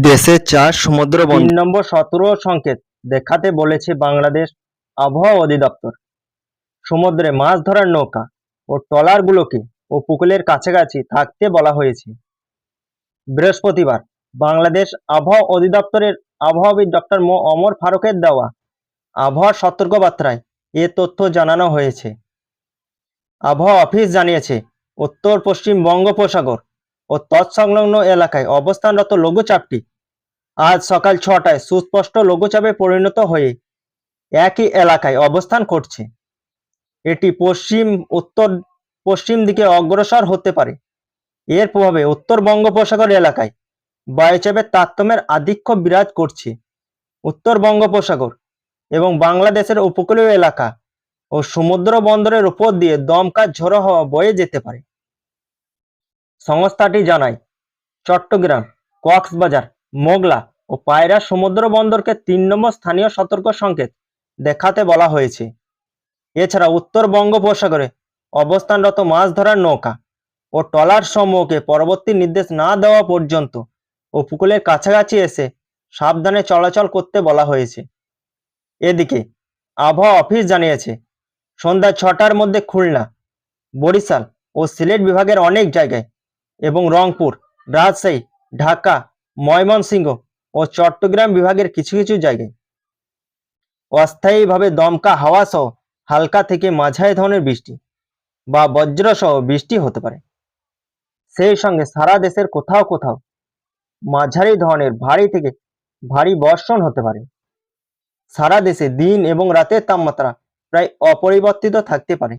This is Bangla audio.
দেশে চার সমুদ্র তিন নম্বর সতর্ক সংকেত। দেখাতে বলেছে বাংলাদেশ আবহাওয়া অধিদপ্তর। সমুদ্রে মাছ ধরার নৌকা ও ট্রলারগুলোকে উপকূলের কাছাকাছি থাকতে বলা হয়েছে। বৃহস্পতিবার বাংলাদেশ আবহাওয়া অধিদপ্তরের আবহাওয়াবিদ ডক্টর মো. অমর ফারুকের দেওয়া আবহাওয়ার সতর্কবার্তায় এ তথ্য জানানো হয়েছে। আবহাওয়া অফিস জানিয়েছে উত্তর পশ্চিম বঙ্গোপসাগর ও তৎসংলগ্ন এলাকায় অবস্থানরত লঘুচাপটি আজ সকাল ছটায় সুস্পষ্ট লঘুচাপে পরিণত হয়ে একই এলাকায় অবস্থান করছে। এটি পশ্চিম, উত্তর, পশ্চিম দিকে অগ্রসর হতে পারে। এর প্রভাবে উত্তর বঙ্গোপসাগর এলাকায় বায়ুচাপের তারতম্যের আধিক্য বিরাজ করছে। উত্তর বঙ্গোপসাগর এবং বাংলাদেশের উপকূলীয় এলাকা ও সমুদ্র বন্দরের উপর দিয়ে দমকা ঝোড়ো হওয়া বয়ে যেতে পারে। সংস্থাটি জানায়, চট্টগ্রাম, কক্সবাজার, মোগলা ও পায়রা সমুদ্র বন্দরকে তিন নম্বর স্থানীয় সতর্ক সংকেত দেখাতে বলা হয়েছে। এছাড়া উত্তর বঙ্গোপসাগরে অবস্থানরত মাছ ধরার নৌকা ও ট্রলার সমূহকে পরবর্তী নির্দেশ না দেওয়া পর্যন্ত উপকূলের কাছাকাছি এসে সাবধানে চলাচল করতে বলা হয়েছে। এদিকে আবহাওয়া অফিস জানিয়েছে, সন্ধ্যা ছটার মধ্যে খুলনা, বরিশাল ও সিলেট বিভাগের অনেক জায়গায় এবং রংপুর, রাজশাহী, ঢাকা, ময়মনসিংহ ও চট্টগ্রাম বিভাগের কিছু কিছু জায়গায়। অস্থায়ীভাবে দমকা হাওয়া সহ হালকা থেকে মাঝারি ধরনের বৃষ্টি বা বজ্র সহ বৃষ্টি হতে পারে। সেই সঙ্গে সারা দেশের কোথাও কোথাও মাঝারি ধরনের ভারী থেকে ভারী বর্ষণ হতে পারে। সারা দেশে দিন এবং রাতের তাপমাত্রা প্রায় অপরিবর্তিত থাকতে পারে।